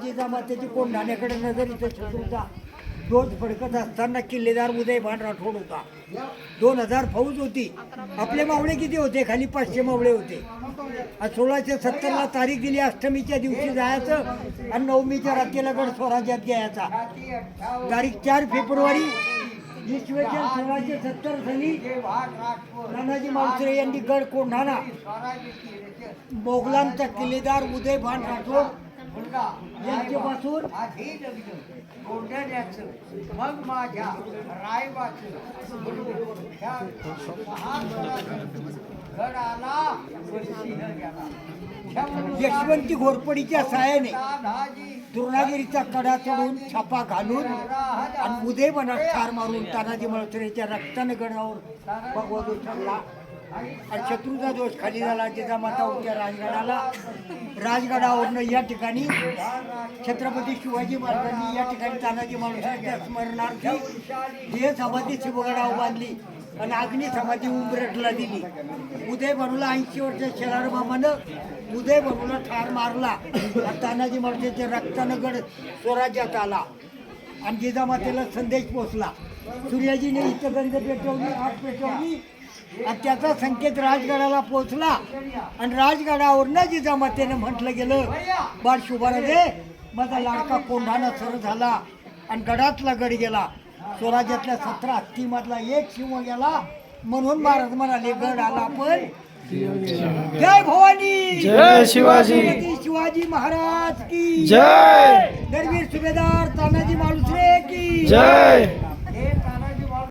जिजामातेची कोण ठाण्याकडे नजर इथं शत्रूचा डोस फडकत असताना किल्लेदार उदय भान राठोड होता. दोन हजार फौज होती. आपले मावळे किती होते? खाली पाचशे मावळे होते. आणि सोळाशे सत्तरला तारीख दिली अष्टमीच्या दिवशी जायचं आणि नवमीच्या रात्रीला गड स्वराज्यात घ्यायचा. तारीख चार फेब्रुवारी इसवी सोळाशे सत्तर साली नानाजी मावसरे यांनी गड कोंढाणा. मोगलांचा किल्लेदार उदय भान राठोड यांच्यापासून मग माझ्या रायबाचं ह्या सिंह गेला. यशवंती घोरपडीच्या साहाय्याने. दादाजी कडा चढून छापा घालून आणि उदयवनात ठार मारून तानाजी मळसरेच्या रक्तानगडावर भगवत उठवला आणि शत्रूचा दोष खाली झाला जिजामाता होत्या राजगडाला. राजगडावरनं या ठिकाणी छत्रपती शिवाजी महाराजांनी या ठिकाणी तानाजी मालुसरेच्या स्मरणार्थी देह समाधी शिवगडावर बांधली आणि अग्नी समाधी उंबरटला दिली. उदय बनूला ऐंशी वर्ष शेलार मामानं उदय बनूला ठार मारला. तानाजी महाराजांच्या रक्तानं गड स्वराज्यात आला. आणि जिजामातेला संदेश पोचला सूर्याजीने इथं पेटवली आग पेटवली. आणि त्याचा संकेत राजगडाला पोचला आणि राजगडावरनं जिजामातेनं म्हटलं गेलं बाळ शुभाराजे माझा लाडका कोंढाणा सर झाला आणि गडातला गड गेला. स्वराज्यातल्या सतरा हत्तीमधला एक शिव गेला म्हणून महाराज म्हणाले गड आला पण जय भवानी. जय शिवाजी. शिवाजी महाराज की. जय. दरवीर सुभेदार तानाजी मालुसरे की. जय.